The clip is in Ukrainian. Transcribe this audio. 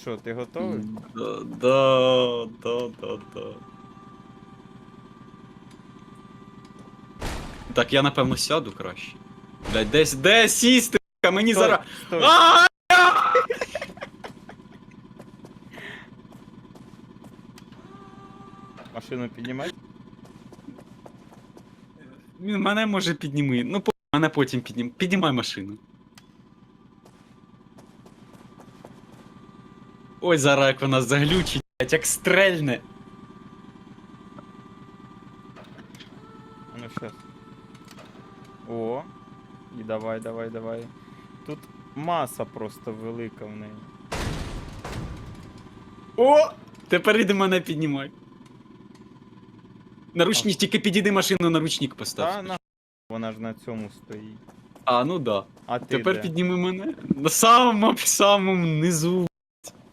що, ти готовий? Да, да, да, да, да. Так, я напевно сяду краще. Блядь, десь, де сісти, бля, мені Стой, зараз. стой. А! Машину піднімай. Він мене може підніми. Ну, по... мене потім піднім. Піднімай машину. Ой, зараз як вона заглючить, блядь, як стрельне. Ну щас. О. І давай, давай, давай. Тут маса просто велика в неї. О! Тепер іди мене піднімай. Наручник, тільки підійди машину, наручник постав. Та на вона ж на цьому стоїть. А, ну да. А ти Тепер де? підніми мене. На самому самому низу.